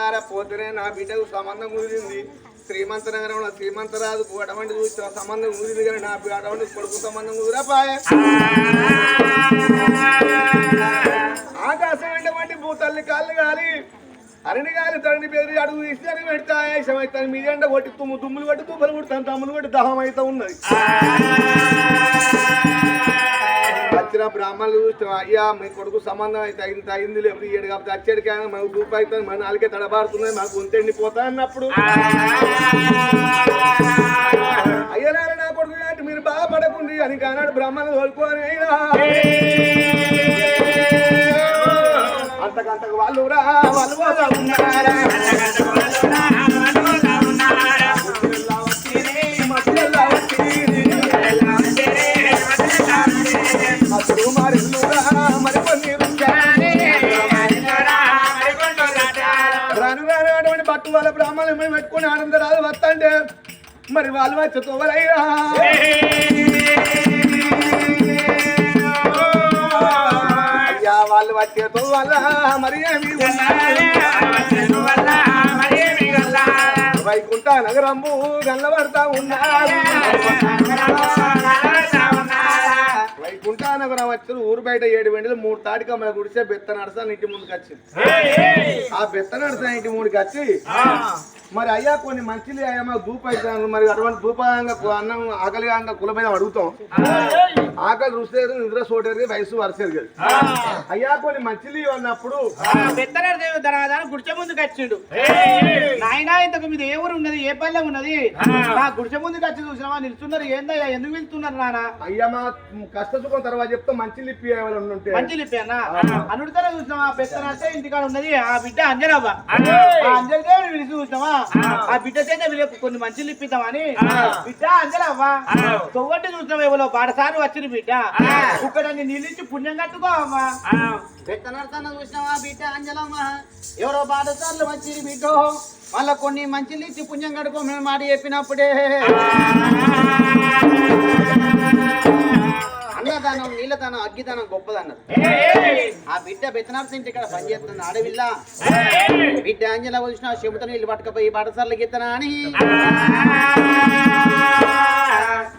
బిడ్డలారా పోతేనే నా బిడ్డకు సంబంధం కుదిరింది. శ్రీమంత నగరంలో శ్రీమంతరాజు అటువంటి చూసిన సంబంధం కుదిరింది కానీ నా అటువంటి కొడుకు సంబంధం కుదిరపాయే ఆకాశం ఎండమంటి భూతల్లి కాళ్ళు గాలి. అరణి గాలి తరణి పేరు అడుగు తీసి అని పెడతా. ఆయాసం మీ ఎండ కొట్టి తుమ్ము తుమ్ములు కొట్టి తుమ్మలు కొడతాను తమ్ములు కొట్టి దహం అయితే ఉన్నది. వచ్చిన బ్రాహ్మణులు చూస్తాం అయ్యా మీ కొడుకు సంబంధం అయితే అయింది అయింది లేకపోతే ఏడు కాబట్టి వచ్చేది కానీ మనకు రూపాయి అవుతుంది మన నాలుగే తడబారుతున్నాయి మాకు ఉంతండి పోతా అన్నప్పుడు. అయ్యలారా నా కొడుకు అంటే మీరు బాధపడకుండి అని కానాడు బ్రాహ్మణులు కోలుకోని అయినా. అంతకంతకు వాళ్ళు రా వాళ్ళు ఉన్నారా. అప్పుడు పట్టు వాళ్ళ బ్రాహ్మణులు మేము పెట్టుకుని ఆనందరాలు వస్తంటే మరి వాళ్ళు వచ్చి తోవరయ్యా. అయ్యా వాళ్ళు వచ్చే తోవల మరి ఏమి వైకుంఠ నగరంబు గల్లబడతా ఉన్నారు నగరం వచ్చిన ఊరు బయట ఏడు వెంటలు మూడు తాటికి మన గుడిసే బెత్త నడసా ఇంటి ముందుకు వచ్చింది ఆ బెత్త నడసా ఇంటి ముందుకు వచ్చి మరి అయ్యా కొన్ని మంచిలు అయ్యా మాకు మరి అటువంటి ధూపంగా అన్నం ఆకలిగా కుల మీద అడుగుతాం. ఆకలి రుసేది నిద్ర సోటేది వయసు వరసేది కదా అయ్యా కొన్ని మంచిలు అన్నప్పుడు గుడిచె ముందుకు వచ్చిండు. నాయనా ఇంతకు మీద ఏ ఊరు ఉన్నది ఏ పల్లె ఉన్నది? నా గుడిచె ముందుకు వచ్చి చూసినావా నిలుస్తున్నారు ఏందయ్యా ఎందుకు వెళ్తున్నారు నాన్న అయ్యా మా కష్ట సుఖం తర్వాత చెప్తే ఇప్పి ఎవరైనా ఉంటే మంచి లిపి అన్న? అనుడితేనే చూసినావా? పెత్తనాస్తే ఇంటికాడ ఉన్నది. ఆ బిడ్డ అంజనవ్వ. ఆ. దేవుని పిలిచి చూసినావా? ఆ. బిడ్డ చేత వీళ్ళకి కొన్ని మంచి లిప్పిద్దామని బిడ్డ అంజనవ్వ. తొవ్వంటి చూసినావా ఎవరో? బాడసారి వచ్చిన బిడ్డ. ఇక్కడ నీళ్ళిచ్చి పుణ్యం కట్టుకో అమ్మా. పెత్తనడతాన చూసినావా బిడ్డ అంజలమ్మ ఎవరో బాడసార్లు వచ్చిన బిడ్డ. మళ్ళా కొన్ని మంచి ఇచ్చి పుణ్యం కడుకో మేము మాట చెప్పినప్పుడే. అన్నదానం నీళ్ళదానం అగ్గిదానం గొప్పదన్నారు. ఆ బిడ్డ బెత్తనార్త ఇంటి ఇక్కడ పనిచేస్తుంది అడవిల్లా బిడ్డ అంజల వచ్చిన చెబుతా నీళ్ళు పట్టుకపోయి బడసర్లు గిత్తనా అని.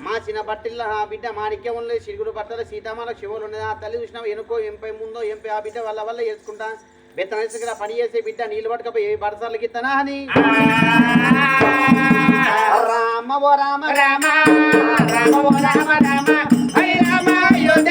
మా చిన్న బట్టిల్లో ఆ బిడ్డ మాణిక్యం ఉంది సిరుగుడు బట్టలు సీతామాల శివులు ఉన్నది. ఆ తల్లి చూసినా వెనుకో ఎంపై ముందో ఎంపై ఆ బిడ్డ వల్ల వల్ల చేసుకుంటా. బెత్తన ఇక్కడ పని చేసే బిడ్డ నీళ్ళు పట్టుకపోయి బడసర్లు గిత్తనా అని. రామ ఓ రామ రామ రామ ఓ రామ రామ.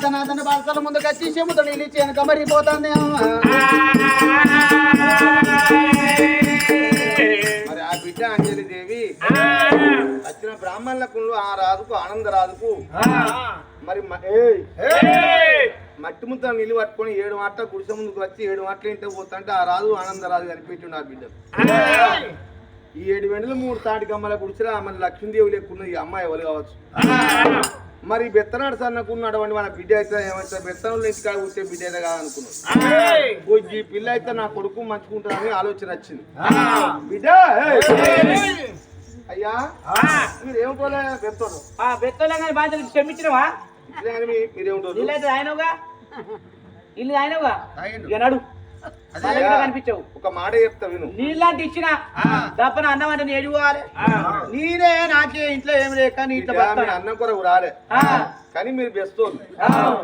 తన బాసల ముందు కచ్చి చెముతో చెముత నీళ్ళు మరి ఆ బిడ్డ అంజలి దేవి వచ్చిన బ్రాహ్మణులకు ఆ రాజుకు ఆనందరాజుకు మరి మట్టి ముద్ద నిలు పట్టుకొని ఏడు మాటల గుడిసె ముందుకు వచ్చి ఏడు మాటలు ఇంటికి పోతుంటే ఆ రాజు ఆనందరాజు కనిపెట్టిండు ఆ బిడ్డ ఈ ఏడు వెంటలు మూడు తాటి గమ్మల గుడిసిరా మన లక్ష్మీదేవి లేకున్నది ఈ అమ్మాయి ఎవరు కావచ్చు? మరి బెత్తనాడు సన్నకున్నాడు అని మన బిడ్డ అయితే ఏమైతే బెత్తనంలో ఇంటికాడ కూర్చే బిడ్డ అయితే కాదనుకున్నాడు. ఓ ఈ పిల్ల అయితే నా కొడుకు మంచుకుంటానని ఆలోచన వచ్చింది. బిడ్డ! అయ్యా మీరు ఏమిటోలే బెత్తడు? ఆ బెత్తలో కానీ బాధ్యతలు క్షమించినవా? ఇట్లే కానీ మీరేమిటో ఇల్లు అయితే ఆయనవుగా ఇల్లు ఆయనవుగా నడు. ఒక మాట చెప్తా విను. నీళ్ళంటే ఇచ్చిన తప్పన అన్నం అంటే నేను ఏడుకోవాలి నీరే నాకే ఇంట్లో ఏం లేక నీ ఇంట్లో. అన్నం కొరకు రాలే కానీ మీరు బెస్తోళ్ళు.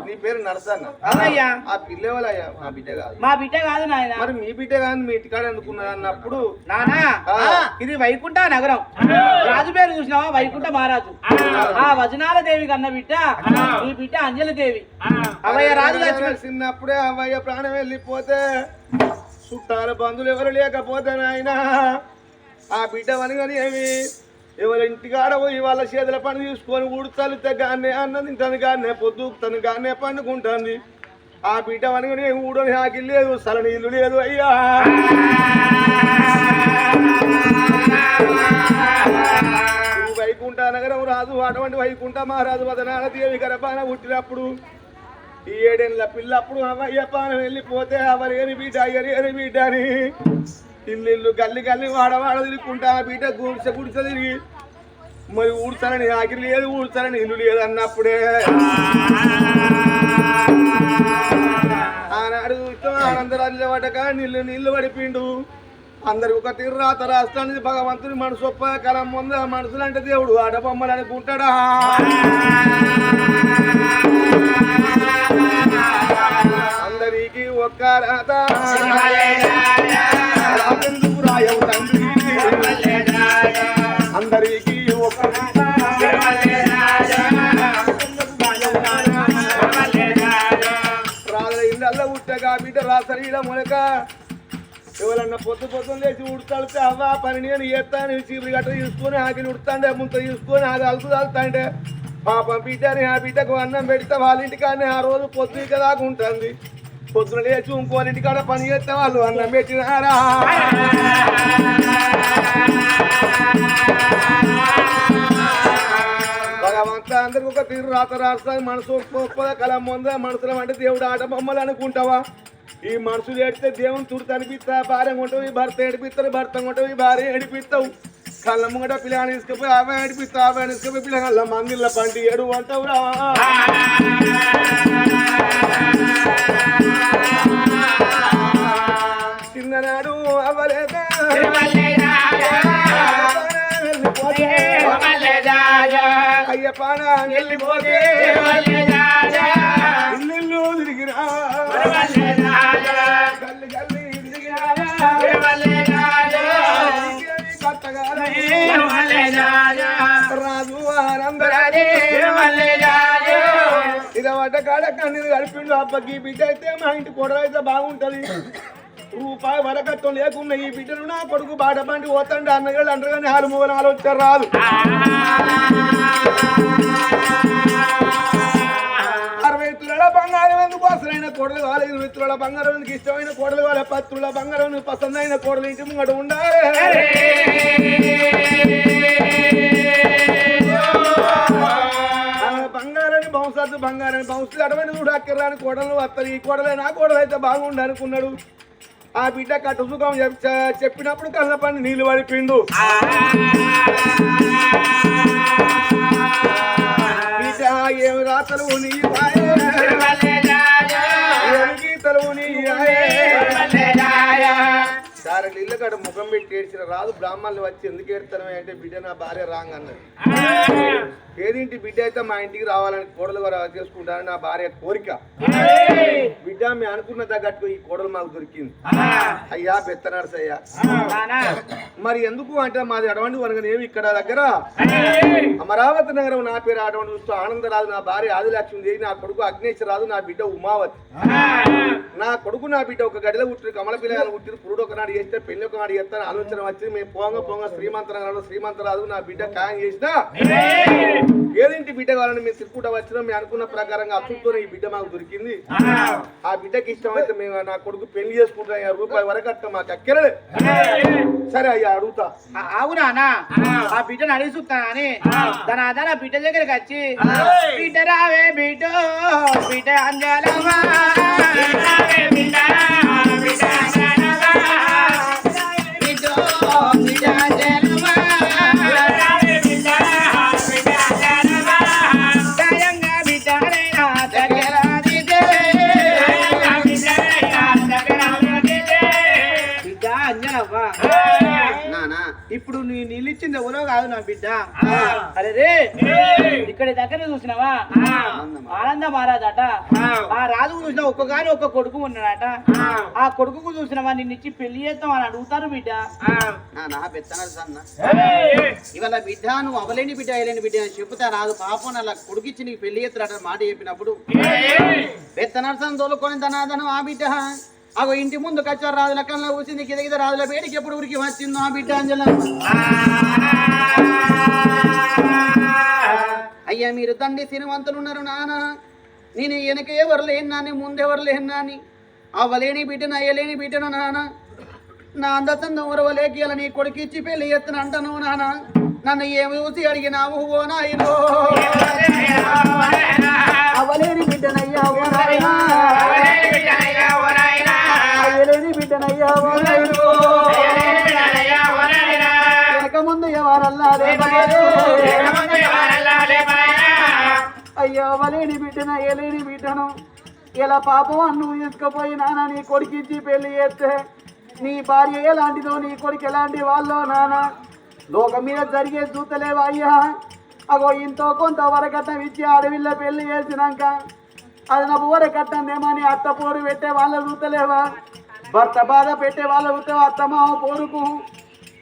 నీ పేరు నడసన్న అవునయ్యా. ఆ పిల్లవాళ్ళయ్యా మా బిడ్డ కాదు. మా బిడ్డ కాదు నాయన. మరి మీ బిడ్డ కాదు మీ ఇంటికాడ ఎందుకున్నది అన్నప్పుడు? నానా. ఇది వైకుంఠ నగరం. రాజు పేరు చూసినావా? వైకుంఠ మహారాజు. ఆ. వజనాల దేవి కన్న బిడ్డ ఈ బిడ్డ అంజలి దేవి. అవయ్య రాజు చిన్నప్పుడే అవ్వయ్య ప్రాణం వెళ్ళిపోతే చుట్టాల బంధువులు ఎవరు లేకపోతే నాయన? ఆ బిడ్డ వనగని ఏమి? ఎవరి ఇంటికాడ పోయి వాళ్ళ చేతుల పని తీసుకొని ఊడుతలితే గానే తను తింటాను గానే పొద్దుకుతాను గానే పండుకుంటుంది. ఆ బిడ్డ వనగని ఊడని ఆకి లేదు సలని ఇల్లు లేదు అయ్యా. వైకుంఠ నగరం రాజు అటువంటి వైకుంఠ మహారాజు వదనాల దేవి గర్భాన పుట్టినప్పుడు ఈ ఏడేళ్ళ పిల్లప్పుడు అవ్వయ్య పానం వెళ్ళిపోతే అవరేని బిడ్డ అయ్యరేని బిడ్డ అని. ఇల్లు ఇల్లు గల్లి గల్లి వాడవాడ తిరుగుకుంటా బీట బిడ్డ గుడిస తిరిగి. మరి ఊడ్చాలని ఆకిరి లేదు ఊడ్చాలని ఇల్లు లేదు అన్నప్పుడే. ఆనాడు ఇష్టం ఆనందరాజుల పడక నీళ్ళు నీళ్ళు పడిపిండు. అందరు ఒక తిర్రాత రాష్ట్రానికి భగవంతుని మనసు ఒప్ప కలం ముందు మనసులు అంటే దేవుడు ఆడబొమ్మలు అనుకుంటాడా? ఒక్క రాత రాకెందుకు రాయవు తండ్రి అందరికి ఒక్క రాజుల ఇళ్ళల్లో ఉట్టగా బిడ్డ రాసరీడ మునక ఎవరన్నా పొద్దు పొద్దున్న లేచి ఉడతాడితే అవ్వ పని నేను ఎత్తాను చీపురు గట్ట తీసుకొని ఆకి ఉడతాండే ముంత తీసుకొని అది అలుపు తాగుతాండే పాపం బిడ్డని ఆ బిడ్డకు అన్నం పెడితే వాళ్ళ ఇంటికాడనే ఆ రోజు పొద్దు ఇక దాకా ఉంటుంది. పొద్దున లేచి ఇంకోళ్ళ ఇంటికాడ పని చేస్తే వాళ్ళు అన్నం పెట్టినారా? భగవంత అందరికి ఒక తీరు రాత రాస్తాయి మనసు ఒప్పుకోదా కలం ముంద మనసులో అంటే దేవుడు ఆట బొమ్మలు అనుకుంటావా? ఈ మనసులు ఏడితే దేవుని తుడితే అనిపిస్తా భార్య కొంటావు భర్త ఏడిపిస్తారు భర్త కొంటావు భార్య ఏడిపిస్తావు. కళ్ళ ముంగట పిల్లని తీసుకుపోయి ఆమె ఏడిపిస్తావు ఆమె పిల్ల పిల్లగాళ్ళ మందిళ్ళ పండి ఏడు అంటావురా చిన్ననాడు అవ్వలేదా? అయ్యపాన వెళ్ళిపోతే ఇల్లు తిరిగిరా. గల్లి గల్లి తిరిగిరా. రాజు వడ్డ కాడ కన్నీరు కలిపిండు. అబ్బకి ఈ బిడ్డ అయితే మా ఇంటి కొడలు అయితే బాగుంటది. రూపాయి వరకట్టం లేకుండా ఈ బిడ్డను నా కొడుకు బాట పండి పోతండి అన్నగాళ్ళు అంటారు కానీ ఆరు మూడు రాదు. అరవై తులాల బంగారం ఎందుకు అసలైన కోడలు కావాలి? ఇరవై తులాల బంగారం ఎందుకు ఇష్టమైన కోడలు కావాలి? పది తులాల బంగారం ఎందుకు పసందైన కోడలు ఇంటి ముంగడు ఉండాలి? బంగారని బంగారాన్ని బౌన్సర్స్ బంగారాన్ని బౌన్స్ అటువంటి చూడు కోడలు వస్తారు ఈ కోడలే నా కోడలు అయితే బాగుండు అనుకున్నాడు. ఆ బిడ్డ కట్టు సుఖం చెప్పినప్పుడు కళ్ళ పని నీళ్ళు పడిపిండు. బిడ్డ ఏమి రాతలు నీ గీతలు నీ సార్ ఇల్లు కాడ ముఖం పెట్టి ఏడ్చిన రాదు బ్రాహ్మణులు వచ్చి ఎందుకు ఏడుతాను అంటే బిడ్డ నా భార్య రాంగ్ అన్నది. ఏదింటి బిడ్డ అయితే మా ఇంటికి రావాలని కోడలు కూడా చేసుకుంటానని నా భార్య కోరిక. బిడ్డ మీ అనుకున్న తగ్గట్టు ఈ కోడలు మాకు దొరికింది. అయ్యా బెత్తనార్స్ అయ్యా నానా మరి ఎందుకు అంటే మాది అటువంటి వనగనేమి ఇక్కడ దగ్గర? అమరావతి నగరం నా పేరు అటువంటి చూస్తూ ఆనందరాజు నా భార్య ఆదిలక్ష్మి దేవి నా కొడుకు అగ్నేశ్వరరాజు నా బిడ్డ ఉమావతి. నా కొడుకు నా బిడ్డ ఒక గడిలో ఉట్టిరు కమల పిల్లలు పుట్టిరు పురుడు ఒకనాడు చేస్తే పెళ్ళి ఒకనాడు చేస్తాను ఆలోచన వచ్చి మేము పోంగ పోంగ శ్రీమంత నగరంలో శ్రీమంతరాజు నా బిడ్డ ఖాయం చేసినా ఏదింటి బిడ్డ కావాలని మేము తిరుపుట వచ్చినా మేము అనుకున్న ప్రకారంగా అసలుతోనే ఈ బిడ్డ మాకు దొరికింది. ఆ బిడ్డకి ఇష్టం అయితే మేము నా కొడుకు పెళ్ళి చేసుకుంటాం అయ్యా వరకు వరకట్ట మాకు అక్కరలే సరే అయ్యా అడుగుతా. అవునానా ఆ. బిడ్డను అడిగి చూస్తానని తన అదన బిడ్డ దగ్గరికి వచ్చి బిడ్డ రావే బిడ్డ బిడ్డ అంజలమా కాదు నా బిడ్డ. అరే రే. ఇక్కడ దగ్గర చూసినావా? ఆనంద మహారాజ్ అట ఆ రాజుకు చూసిన ఒక్కగాని ఒక్క కొడుకు ఉన్నాడట. ఆ. కొడుకుకు చూసినవా? నిన్ను ఇచ్చి పెళ్ళి చేస్తాం అని అడుగుతారు బిడ్డ. నా సన్న ఇవాళ బిడ్డ నువ్వు అవలేని బిడ్డ అయ్యలేని బిడ్డ అని చెప్తా రాదు. పాపం అలా కొడుకిచ్చి నీకు పెళ్ళి చేస్తాడట మాట చెప్పినప్పుడు. పెత్తనాడు సన్న తోలుకొని ధనాధనం ఆ బిడ్డ. అగో ఇంటి ముందు కచ్చారు రాజుల కన్నా కూర్చుంది కిద కిద రాజుల వేడికి ఎప్పుడు ఉరికి వచ్చిందో ఆ బిడ్డ అంజల అయ్యా మీరు తండ్రి సినివంతులు ఉన్నారు నాన్న నేను వెనక ఎవరు లేని ముందెవరు లేని నాని. అవ్వలేని బిడ్డను అయ్యలేని బిడ్డను నాన్న నా అందచందం ఉరవలేకి అలా నీ కొడుకు ఇచ్చి పెళ్ళి ఎత్తున అంటాను నాన్న నన్ను ఏమి చూసి అడిగినావు? ఓ నాయనో. అవ్వలేని బిడ్డనయ్యా ఓ నాయనా. వెనకముందు ఎవరల్లా అయ్యో వలేని బిడ్డన ఏలేని బిడ్డను. ఇలా పాపం అన్ను తీసుకుపోయి నాన్న నీ కొడుకిచ్చి పెళ్ళి చేస్తే నీ భార్య ఎలాంటిదో నీ కొడుకు ఎలాంటి వాళ్ళో నాన్న. లోకం మీద జరిగే చూతలేవా అయ్యా? అగో ఇంతో కొంత వరకట్నం ఇచ్చి అడవిలో పెళ్ళి చేసినాక అది నా అని అత్త పోరు పెట్టే వాళ్ళ చూతలేవా భర్త బాధ పెట్టే వాళ్ళ ఉంటే అత్తమ్మ పోరుకు.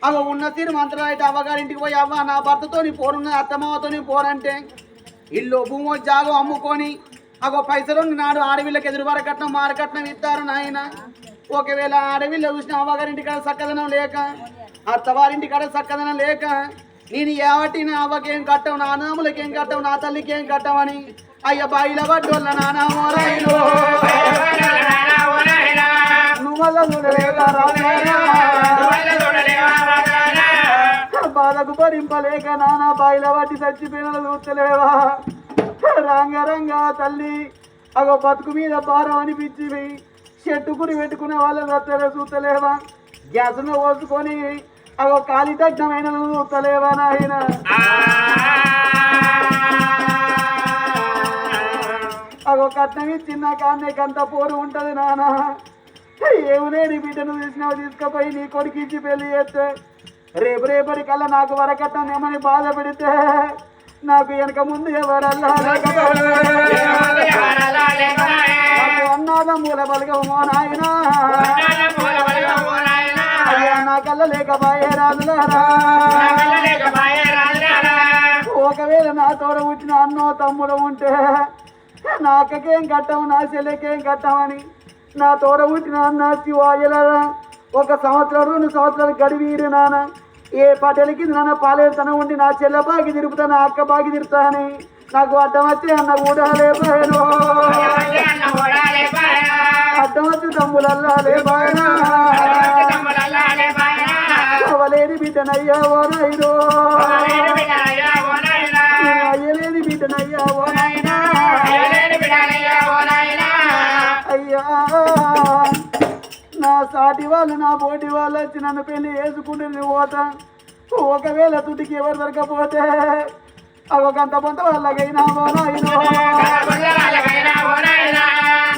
అగో ఉన్న తీరు మంత్రం అయితే అవ్వగారింటికి పోయి అవ్వ నా భర్తతోని పోరున్న నీ పోరంటే ఇల్లు భూమో జాగో అమ్ముకొని అగో పైసలు నాడు ఆడవిళ్ళకి ఎదురు వరకట్నం మారకట్నం ఇస్తారు నాయన. ఒకవేళ ఆడవిల్ల చూసిన అవ్వగారింటి కాడ చక్కదనం లేక అత్తవారింటి కాడ చక్కదనం లేక నేను ఏవటి నా అవ్వకేం కట్టవు నా ఏం కట్టవు నా తల్లికి ఏం కట్టవని అయ్య బాయిల పడ్డోళ్ళ వల్ల బాధకు భరింపలేక నానా బాయిల వాటి చచ్చిపోయిన చూస్తలేవా? రంగరంగ తల్లి అగో బతుకు మీద భారం అనిపించింది చెట్టు కుడి పెట్టుకునే వాళ్ళని వస్తలే చూస్తలేవా? గ్యాస్ను పోసుకొని అగో కాలి దగ్ధమైన చూస్తలేవా నాయన? అగో కట్నం ఇచ్చిన కాన్నే కంత పోరు ఉంటది నానా. ఏములేని బిడ్డను తీసినావు తీసుకుపోయి నీ కొడుకు ఇచ్చి పెళ్ళి చేస్తే? రేపు రేపటి కల్లా నాకు వరకట్టం ఏమని బాధ పెడితే నాకు వెనక ముందు ఎవరల్లా లేకపోతే? నాకు బలగమో నాయనా. అయ్యా నా కళ్ళ రాజులారా ఒకవేళ నా తోడ పుట్టిన అన్నో తమ్ముడు ఉంటే నాకేం అక్కకేం కట్టము నా చెల్లెకేం కట్టమని నా తోడ పుట్టిన అన్న శివాయలరా ఒక సంవత్సరం రెండు సంవత్సరాలు గడివీరు నాన్న. ఏ పటేలకి నాన్న? పాలేరుతనం ఉండి నా చెల్లె బాగి తిరుపుతా నా అక్క బాగి తిరుపుతాని నాకు అడ్డం వచ్చి అన్న కూడా లేపాను అడ్డం వచ్చి తమ్ములల్లా లేపాయనా అవలేని బిడ్డనయ్యా ఓ నాయుడు. అయ్యలేని బిడ్డనయ్యా ఓ నాయనా నా సాటి వాళ్ళు నా పోటీ వాళ్ళు వచ్చి నన్ను పెళ్ళి వేసుకుంటే నువ్వు పోతా. ఒకవేళ తుటికి ఎవరు దొరకపోతే అగొకంత పొంత వాళ్ళకైనా ఓ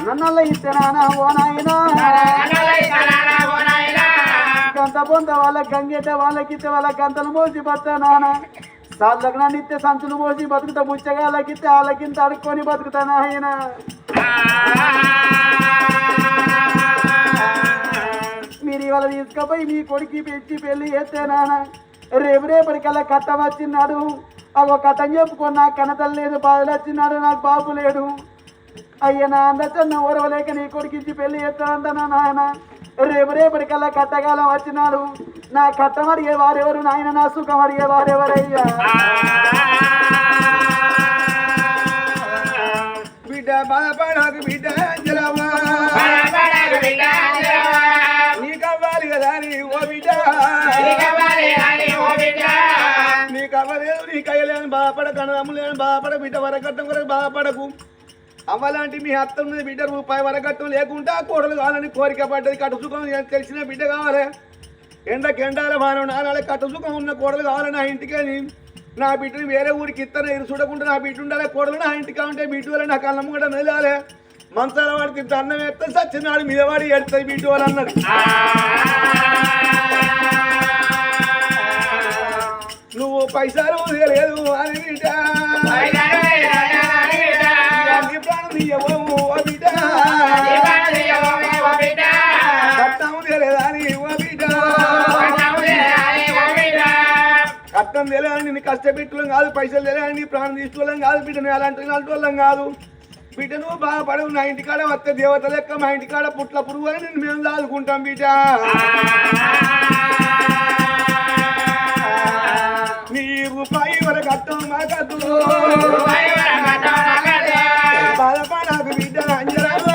నన్నల్ల ఇస్తేనా ఓ నాయనా గంత పొంత వాళ్ళకి గంగేట వాళ్ళకి ఇస్తే వాళ్ళ గంతలు మోసి బతా నాన్న. సార్లకు నన్ను ఇస్తే సంచులు మోసి బతుకుతా ముచ్చగాళ్ళకి వాళ్ళకిస్తే వాళ్ళకింత అడుక్కొని బతుకుతా నాయన. మీరు ఇవాళ తీసుకుపోయి మీ కొడుకు పెంచి పెళ్ళి చేస్తే నాన్న రేపు రేపటికల్లా కట్ట వచ్చినాడు. అగో కట్టం చెప్పుకొని నాకు కనతలు లేదు బాధలు వచ్చినాడు నాకు బాబు లేడు. అయ్యా నా అందచన్న ఓరవలేక నీ కొడుకు ఇచ్చి పెళ్ళి చేస్తానంట నా నాయన. రేపు రేపటికల్లా కట్టకాలం వచ్చినాడు. నా కట్టం అడిగే వారెవరు నాయన? నా సుఖం అడిగే వారెవరయ్యా బిడ్డ వరకట్నం కొరకు బాధపడకు. అవ్వలాంటి మీ అత్త మీద బిడ్డ రూపాయి వరకట్నం లేకుండా కోడలు కావాలని కోరిక పడ్డది కట్టు సుఖం తెలిసిన బిడ్డ కావాలి. ఎండకి ఎండాల మానవ నానాలే కట్టు సుఖం ఉన్న కోడలు కావాలి నా ఇంటికి నా బిడ్డని వేరే ఊరికి ఇస్తాను ఇది చూడకుండా నా బిడ్డ ఉండాలి కోడలు నా ఇంటికి ఉంటే బిడ్డ వల్ల నా కళ్ళం కూడా మెలాలి మంచాల వాడికి ఇంత అన్నం ఎత్తే సచ్చినాడు మీద వాడి ఎడతాయి బిడ్డ వాళ్ళు అన్నది నువ్వు పైసలు లేదు అని బిడ్డ కట్టం తెలియని నిన్ను కష్టపెట్టులం కాదు పైసలు తెలియని నీ ప్రాణం తీసుకోలేం కాదు బిడ్డ అలాంటి ఇలాంటి వాళ్ళం కాదు. బిడ్డ నువ్వు బాధపడవు నా ఇంటికాడ వస్తే దేవత లెక్క మా ఇంటికాడ పుట్ల పురుగు అని నిన్ను మేము దాదుకుంటాం బిడ్డ. నీ రూపాయి వరకు మాకద్దు బాధపడకు బిడ్డ అంజరామా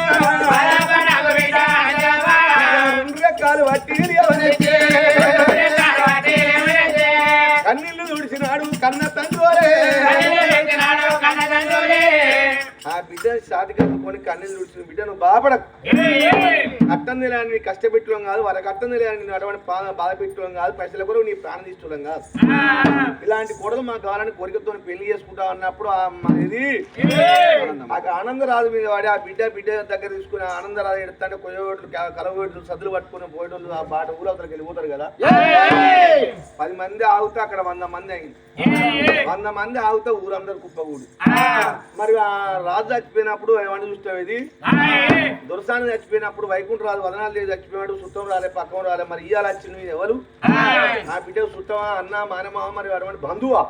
ఆ బిడ్డ షాది కట్టుకొని కన్నీళ్ళు తుడిచిన బిడ్డ నువ్వు బాధపడకు అట్టం తెలియని కష్టపెట్టడం కాదు వాళ్ళకి అట్టం తెలియని నేను అటువంటి బాధ పెట్టడం కాదు పైసల కొరకు నీ ప్రాణం తీసుకోవడం కాదు. ఇలాంటి కోడలు మాకు కావాలని కోరికతో పెళ్ళి చేసుకుంటా అన్నప్పుడు ఆ మ- ఇది ఆ ఆనందరాజు మీద వాడి ఆ బిడ్డ బిడ్డ దగ్గర తీసుకుని ఆనందరాజు ఎడుతుంటే కొయ్యోట్లు కలవోట్లు సద్దులు పట్టుకుని పోయేటోళ్ళు ఆ బాట ఊరవతలకి వెళ్ళిపోతారు కదా. పది మంది ఆగుతే అక్కడ వంద మంది అయింది. వంద మంది ఆగితే ఊరందరు కుప్పకూడు. మరి ఆ రాజు చచ్చిపోయినప్పుడు ఏమని చూస్తావు ఇది? దురసాని చచ్చిపోయినప్పుడు వైకుంఠరాజు వదనాలు లేదు చచ్చిపోయినాడు సుట్టం రాలే పక్కన రాలే మరి ఇయ్యాలి వచ్చింది ఎవరు? నా బిడ్డ సుట్టమా అన్న మానమా మరి అటువంటి బంధువా?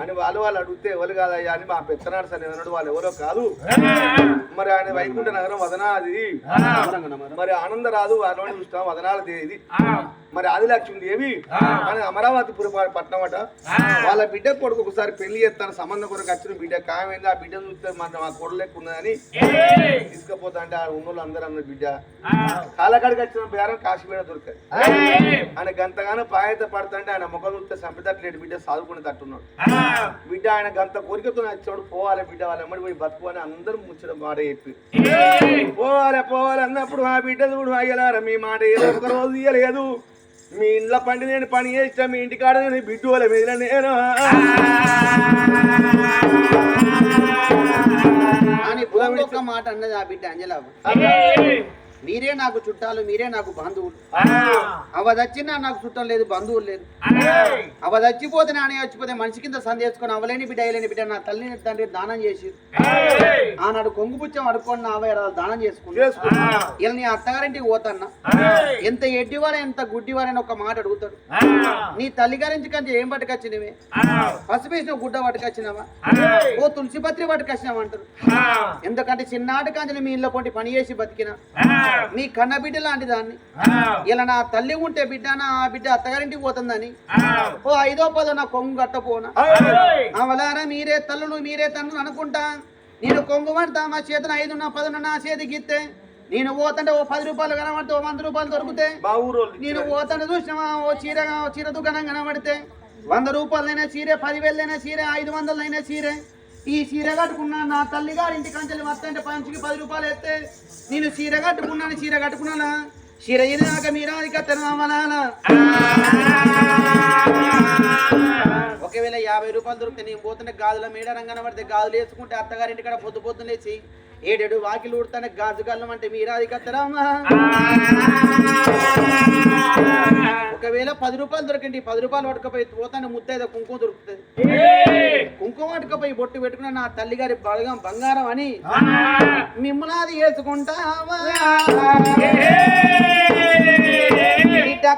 అని వాళ్ళు వాళ్ళు అడిగితే ఎవరు కాదయ్యా అని మా పెత్తనాడు సార్ అన్నాడు వాళ్ళు ఎవరో కాదు. మరి ఆయన వైకుంఠ నగరం వదనాది మరి ఆనందరాజు వాళ్ళని చూస్తాం వదనాల దేది మరి ఆదిలక్ష్మి దేవి అని అమరావతి పురపాడు పట్నం అట. వాళ్ళ బిడ్డ కొడుకు ఒకసారి పెళ్ళి చేస్తాను సంబంధం కొరకు వచ్చిన బిడ్డ. ఖాయమైంది ఆ బిడ్డ చూస్తే మన మా కొడలు లెక్క ఉన్నదని తీసుకపోతా అంటే ఆ ఉన్నోళ్ళు అందరూ అన్న బిడ్డ. కాలకాడికి వచ్చిన బేరం కాశీపేట దొరకదు ఆయన గంతగానో పాయత పడుతుంటే ఆయన ముఖం చూస్తే చంపితట్లేడు బిడ్డ సాదుకుని తట్టున్నాడు. బిడ్డ ఆయన గంత కోరికతో వచ్చాడు పోవాలి బిడ్డ వాళ్ళ ఎమ్మడి పోయి బతుకోని అందరూ ముచ్చడం మాట చెప్పి. పోవాలి పోవాలి అన్నప్పుడు ఆ బిడ్డ చూడు అయ్యలారా మీ మాట ఏదో ఒక రోజు ఇయ్యలేదు. మీ ఇంట్లో పండి నేను పని చేస్తా మీ ఇంటికాడ నేను బిడ్డు వాళ్ళ మీద నేను. అని మాట అన్నది ఆ బిడ్డ అంజలాబు మీరే నాకు చుట్టాలు మీరే నాకు బంధువులు. అవ చచ్చినా నాకు చుట్టం లేదు బంధువులు లేదు. అవ చచ్చిపోతే నానే చచ్చిపోతే మనిషి కింద సందేసుకొని అవలేని బిడ్డ అయ్యలేని బిడ్డ నా తల్లిని తండ్రి దానం చేసి ఆనాడు కొంగు పుచ్చం అడుక్కొని నా అవే దానం చేసుకుంటా. ఇలా నీ అత్తగారింటికి పోతన్నా. ఎంత ఎడ్డివారే ఎంత గుడ్డివారని ఒక మాట అడుగుతాడు. నీ తల్లి గారించి కంటే ఏం పట్టుకొచ్చినవే? పసిపేసిన గుడ్డ పట్టుకొచ్చినావా? ఓ తులసి పత్రి పట్టుకొచ్చినావా అంటారు. ఎందుకంటే చిన్నాటి కాంచెలు మీ ఇళ్ళ పొంటి పని చేసి బతికిన. మీ కన్న బిడ్డ లాంటి దాన్ని ఇలా నా తల్లి ఉంటే బిడ్డ నా బిడ్డ అత్తగారింటికి పోతుందని. ఓ ఐదో పదో నా కొంగు కట్టపోనా? అవలారా మీరే తల్లులు మీరే తండ్రులు అనుకుంటా. నేను కొంగు పడతా మా చేతన ఐదు నా పదున నా చేతికి ఇస్తే నేను పోతుంటే ఓ పది రూపాయలు కనబడితే ఓ వంద రూపాయలు దొరికితే. నేను పోతాను చూసినావా ఓ చీర ఓ చీర దుకాణం కనబడితే. వంద రూపాయలైనా చీరే పదివేలైనా చీరే ఐదు వందలైనా చీరే. ఈ చీర కట్టుకున్నా నా తల్లి గారి ఇంటి కంచెలు వస్తాయంటే పంచికి పది రూపాయలు ఎత్తే నేను చీర కట్టుకున్నాను చీర కట్టుకున్నానా? చీర ఇదాక అది కత్తనామనానా ఒకవేళ యాభై రూపాయలు దొరికితే నేను పోతుంటే గాజుల మేడ రంగన పడితే గాజులు వేసుకుంటే అత్తగారింటి ఇంటికాడ పొద్దు పొద్దునేసి ఏడేడు వాకిలు ఊడుతానే గాజు కళ్ళం అంటే మీరాది కత్తరామా ఒకవేళ పది రూపాయలు దొరికింది పది రూపాయలు పట్టుకపోయి పోతాను ముత్తైద కుంకుమ దొరుకుతుంది. కుంకుమ పట్టుకపోయి బొట్టు పెట్టుకున్న నా తల్లి గారి బలగం బంగారం అని మిమ్మల్ని వేసుకుంటావా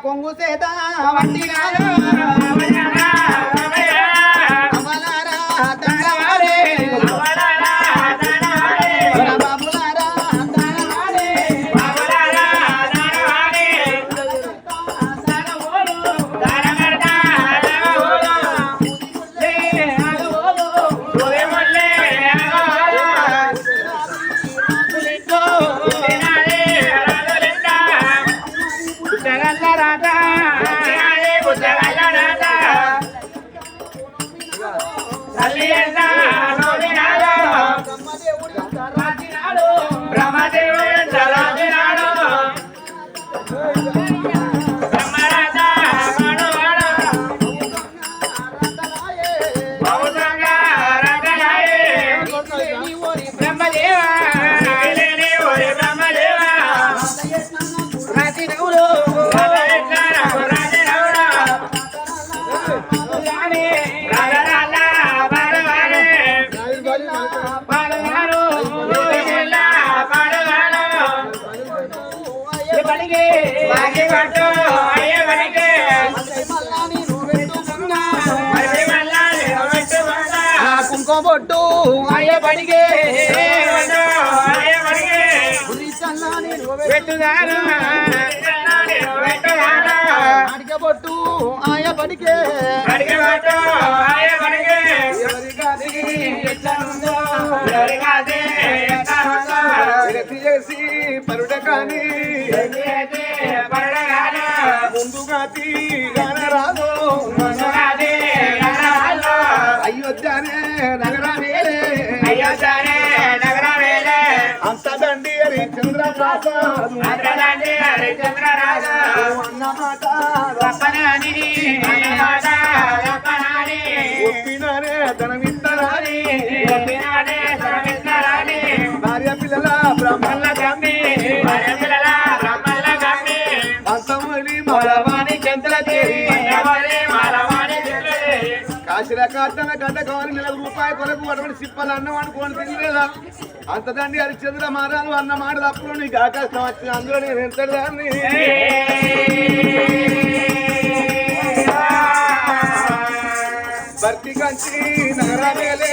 కొంగు సేత వంటి బడిగే అయ్య చల్లాని పెట్టుదారు అడిగబొట్టు ఆయ బడిగే అడిగే పట్టు అయ్య బడిగే ఎవరికాదే ఎక్కడుందో విరతి చేసి పరుడ కానీ. ముందుగా తీగాన రాదు అయ్యో సరే నగర వేలే అంత దండి అని చంద్రప్రసాద్ అంతదండి హరిచంద్రరాజు. అన్నమాట. రప్పనాని అన్నమాట రప్పనాని ఒప్పినానే ధనమిత్తరాని ఎకార్థంగా గడ్డ కావాలి నెల రూపాయి కొరకు అటువంటి సిప్పలు అన్నం అనుకోని తినలేదా? అంతదండి అది హరిచంద్ర మారాలు అన్న మాట తప్పుడు నీకు ఆకాశం వచ్చింది అందులో నేను ఎంత దాన్ని భర్తీ కంచి నగరాలే